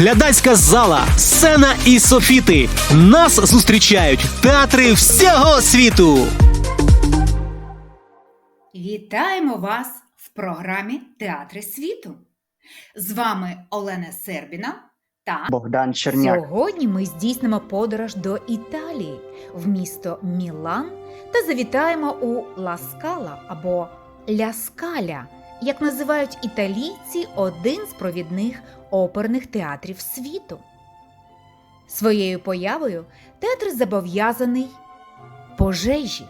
глядацька зала, сцена і софіти. Нас зустрічають театри всього світу. Вітаємо вас в програмі Театри світу. З вами Олена Сербіна та Богдан Черняк. Сьогодні ми здійснимо подорож до Італії в місто Мілан та завітаємо у Ласкала або Ляскаля, як називають італійці один з провідних оперних театрів світу. Своєю появою театр зобов'язаний пожежі.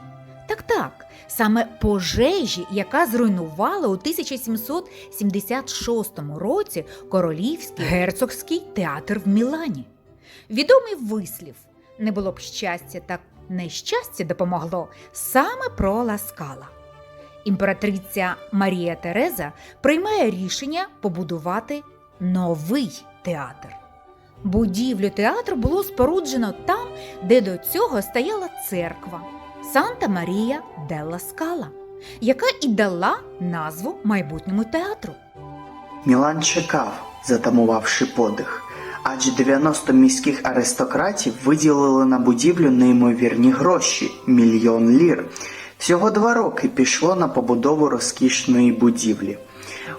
Так, так, саме пожежі, яка зруйнувала у 1776 році королівський герцогський театр в Мілані. Відомий вислів не було б щастя, так нещастя допомогло саме про Ласкала. Імператриця Марія Тереза приймає рішення побудувати новий театр. Будівлю театру було споруджено там, де до цього стояла церква Санта Марія делла Скала, яка і дала назву майбутньому театру. Мілан чекав, затамувавши подих, адже 90 міських аристократів виділили на будівлю неймовірні гроші мільйон лір. Всього два роки пішло на побудову розкішної будівлі.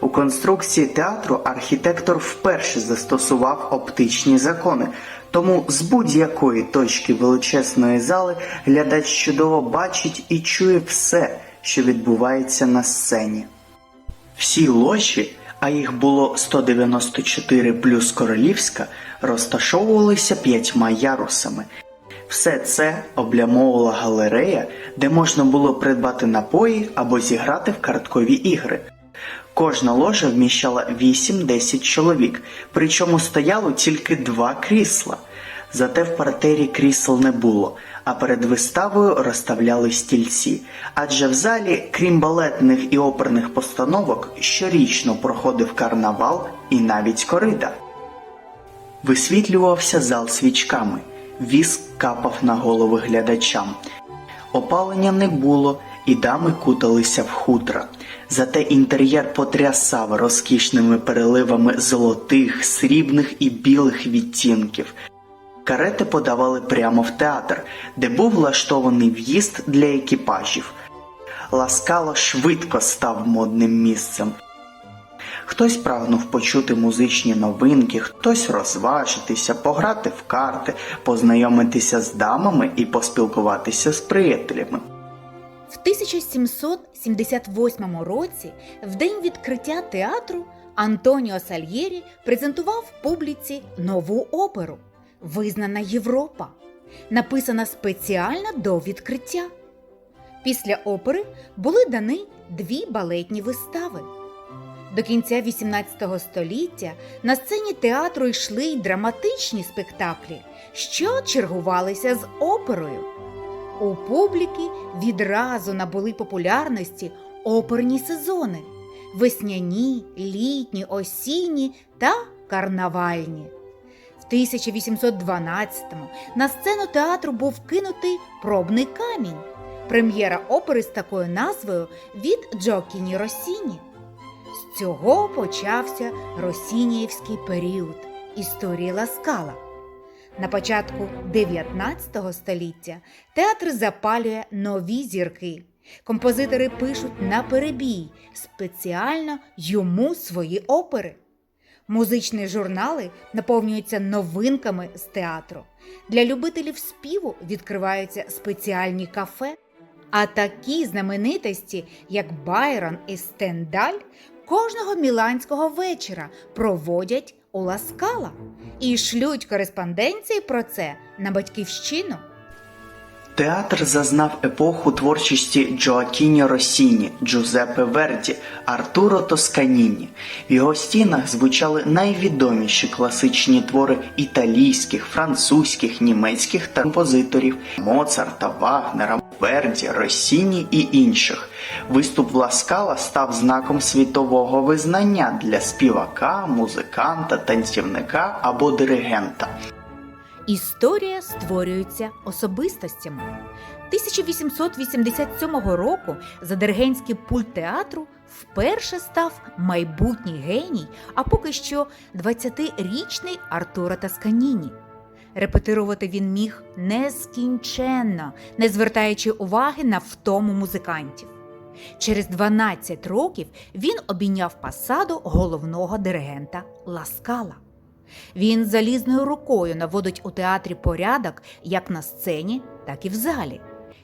У конструкції театру архітектор вперше застосував оптичні закони, тому з будь-якої точки величезної зали глядач чудово бачить і чує все, що відбувається на сцені. Всі ложі, а їх було 194 плюс королівська, розташовувалися п'ятьма ярусами. Все це облямовувала галерея, де можна було придбати напої або зіграти в карткові ігри. Кожна ложа вміщала 8-10 чоловік, причому стояло тільки два крісла. Зате в партері крісел не було, а перед виставою розставляли стільці. Адже в залі, крім балетних і оперних постановок, щорічно проходив карнавал і навіть корида. Висвітлювався зал свічками, віск капав на голови глядачам. Опалення не було, і дами куталися в хутра. Зате інтер'єр потрясав розкішними переливами золотих, срібних і білих відтінків. Карети подавали прямо в театр, де був влаштований в'їзд для екіпажів. Ласкало швидко став модним місцем. Хтось прагнув почути музичні новинки, хтось розважитися, пограти в карти, познайомитися з дамами і поспілкуватися з приятелями. В 1778 році, в день відкриття театру, Антоніо Сальєрі презентував публіці нову оперу Визнана Європа, написана спеціально до відкриття. Після опери були дані дві балетні вистави. До кінця XVIII століття на сцені театру йшли й драматичні спектаклі, що чергувалися з оперою. У публіки відразу набули популярності оперні сезони весняні, літні, осінні та карнавальні. В 1812-му на сцену театру був кинутий пробний камінь. Прем'єра опери з такою назвою від Джокіні Росіні. Цього почався Росініївський період історії Ласкала. На початку 19 століття театр запалює нові зірки. Композитори пишуть на перебій спеціально йому свої опери. Музичні журнали наповнюються новинками з театру. Для любителів співу відкриваються спеціальні кафе. А такі знаменитості, як Байрон і Стендаль, кожного міланського вечора проводять у Ласкала і шлють кореспонденції про це на батьківщину. Театр зазнав епоху творчості Джоакіні Росіні, Джузеппе Верді, Артуро Тосканіні. В його стінах звучали найвідоміші класичні твори італійських, французьких, німецьких та композиторів Моцарта, Вагнера, Верді, Росіні і інших. Виступ Ласкала став знаком світового визнання для співака, музиканта, танцівника або диригента. Історія створюється особистостями. 1887 року за диригентський пульт театру вперше став майбутній геній, а поки що 20-річний Артура Тасканіні. Репетирувати він міг нескінченно, не звертаючи уваги на втому музикантів. Через 12 років він обійняв посаду головного диригента Ласкала. Він залізною рукою наводить у театрі порядок як на сцені, так і в залі.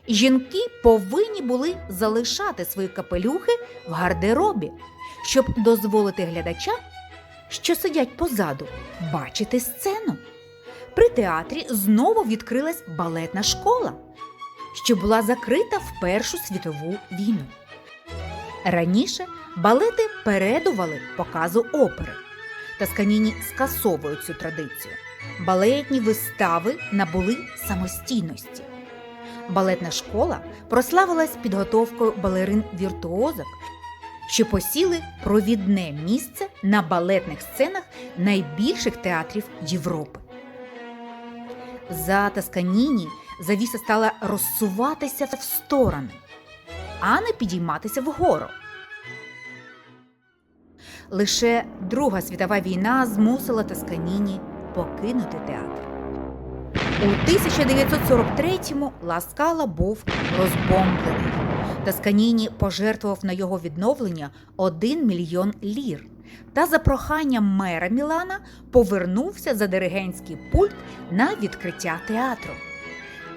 Жінки повинні були залишати свої капелюхи в гардеробі, щоб дозволити глядачам, що сидять позаду, бачити сцену. При театрі знову відкрилась балетна школа, що була закрита в Першу світову війну. Раніше балети передували показу опери. Тасканіні скасовують цю традицію. Балетні вистави набули самостійності. Балетна школа прославилась підготовкою балерин-віртуозок, що посіли провідне місце на балетних сценах найбільших театрів Європи. За Тасканіні завіса стала розсуватися в сторони, а не підійматися вгору. Лише Друга світова війна змусила Тасканіні покинути театр. У 1943-му Ласкала був розбомблений. Тасканіні пожертвував на його відновлення 1 мільйон лір та за проханням мера Мілана повернувся за диригентський пульт на відкриття театру.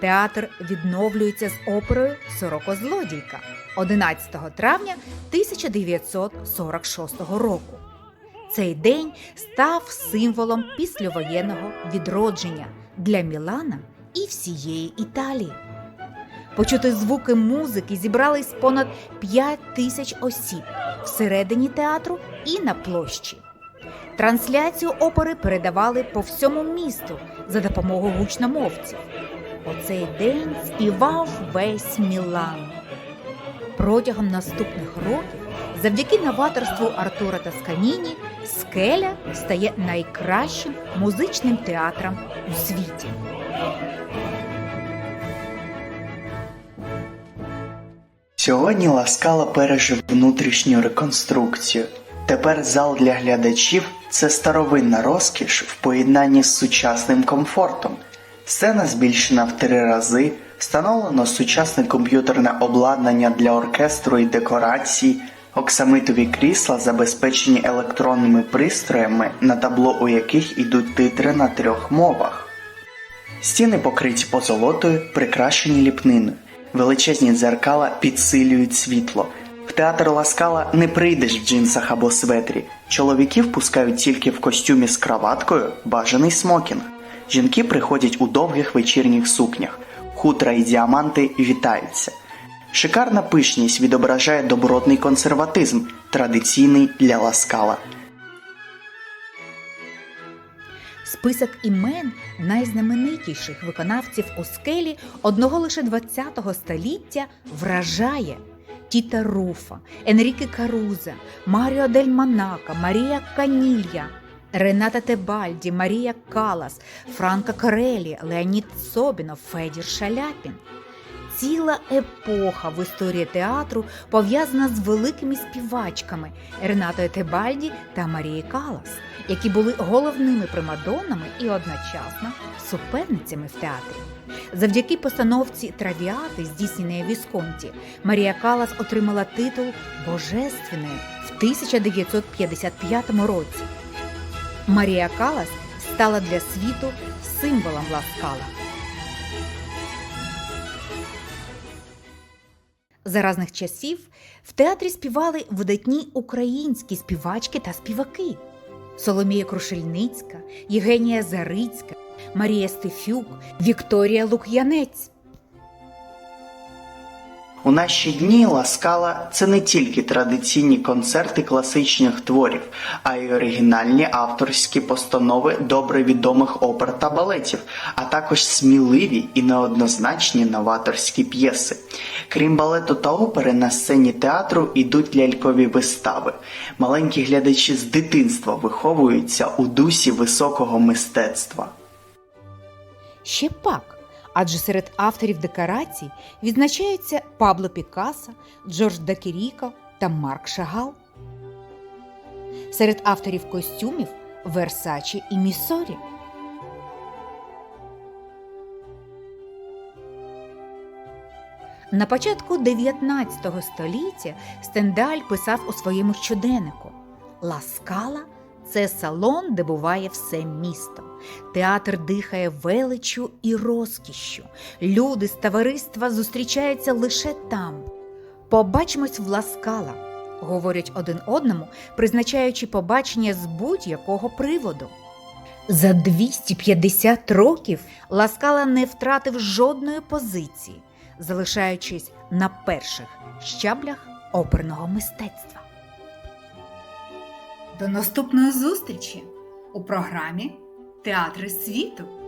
Театр відновлюється з оперою Сорокозлодійка 11 травня 1946 року. Цей день став символом післявоєнного відродження для Мілана і всієї Італії. Почути звуки музики зібрались понад 5 тисяч осіб всередині театру і на площі. Трансляцію опери передавали по всьому місту за допомогою гучномовців. У цей день співав весь Мілан. Протягом наступних років, завдяки новаторству Артура Тасканіні, скеля стає найкращим музичним театром у світі. Сьогодні Ласкала пережив внутрішню реконструкцію. Тепер зал для глядачів це старовинна розкіш в поєднанні з сучасним комфортом. Сцена збільшена в три рази, встановлено сучасне комп'ютерне обладнання для оркестру і декорацій, оксамитові крісла забезпечені електронними пристроями, на табло у яких ідуть титри на трьох мовах. Стіни покриті позолотою, прикрашені ліпниною. Величезні дзеркала підсилюють світло. В театр Ласкала не прийдеш в джинсах або светрі. Чоловіків пускають тільки в костюмі з краваткою, бажаний смокінг. Жінки приходять у довгих вечірніх сукнях. Хутра і діаманти вітаються. Шикарна пишність відображає добротний консерватизм, традиційний для Ласкала. Список імен найзнаменитіших виконавців у скелі одного лише ХХ століття вражає Тіта Руфа, Енріке Каруза, Маріо Дель Монако, Марія Канілья, Рената Тебальді, Марія Калас, Франко Карелі, Леонід Собінов, Федір Шаляпін. Ціла епоха в історії театру пов'язана з великими співачками Ренатою Тебальді та Марією Калас, які були головними примадоннами і одночасно суперницями в театрі. Завдяки постановці Травіати, здійсненої Вісконті, Марія Калас отримала титул Божественної в 1955 році. Марія Калас стала для світу символом Ласкала. За разних часів в театрі співали видатні українські співачки та співаки: Соломія Крушельницька, Євгенія Зарицька, Марія Стефюк, Вікторія Лук'янець. У наші дні Ласкала це не тільки традиційні концерти класичних творів, а й оригінальні авторські постанови добре відомих опер та балетів, а також сміливі і неоднозначні новаторські п'єси. Крім балету та опери, на сцені театру ідуть лялькові вистави. Маленькі глядачі з дитинства виховуються у дусі високого мистецтва. Ще пак, адже серед авторів декорацій відзначаються Пабло Пікассо, Джордж Дакіріко та Марк Шагал. Серед авторів костюмів Версачі і Міссорі. На початку 19 століття Стендаль писав у своєму щоденнику Ла Скала це салон, де буває все місто. Театр дихає величчю і розкішшю. Люди з товариства зустрічаються лише там. Побачимось в Ласкала, говорять один одному, призначаючи побачення з будь-якого приводу. За 250 років Ласкала не втратив жодної позиції, залишаючись на перших щаблях оперного мистецтва. До наступної зустрічі у програмі Театри світу.